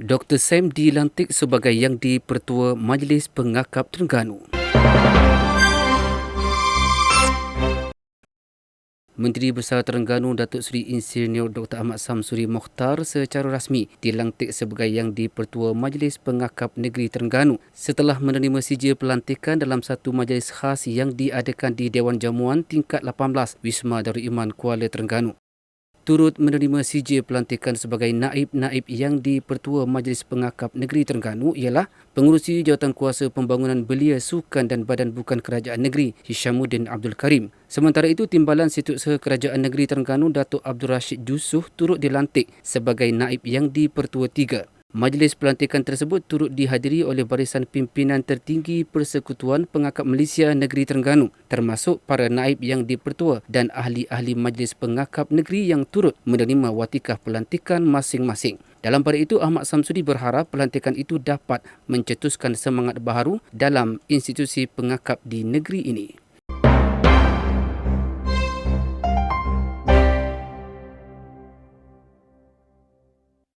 Dr. Sam dilantik sebagai Yang di-Pertua Majlis Pengakap Terengganu. Menteri Besar Terengganu Datuk Seri Insinyur Dr. Ahmad Samsuri Mokhtar secara rasmi dilantik sebagai Yang di-Pertua Majlis Pengakap Negeri Terengganu setelah menerima sijil pelantikan dalam satu majlis khas yang diadakan di Dewan Jamuan tingkat 18 Wisma Darul Iman Kuala Terengganu turut menerima sijil pelantikan sebagai naib-naib yang di-Pertua Majlis Pengakap Negeri Terengganu ialah Pengurusi Jawatan Kuasa Pembangunan Belia Sukan dan Badan Bukan Kerajaan Negeri Hishamuddin Abdul Karim. Sementara itu, Timbalan Setiausaha Kerajaan Negeri Terengganu Datuk Abdul Rashid Jusuh turut dilantik sebagai naib yang di-Pertua Tiga. Majlis pelantikan tersebut turut dihadiri oleh barisan pimpinan tertinggi Persekutuan Pengakap Malaysia Negeri Terengganu termasuk para naib yang dipertua dan ahli-ahli Majlis Pengakap Negeri yang turut menerima watikah pelantikan masing-masing. Dalam pada itu, Ahmad Samsudi berharap pelantikan itu dapat mencetuskan semangat baharu dalam institusi pengakap di negeri ini.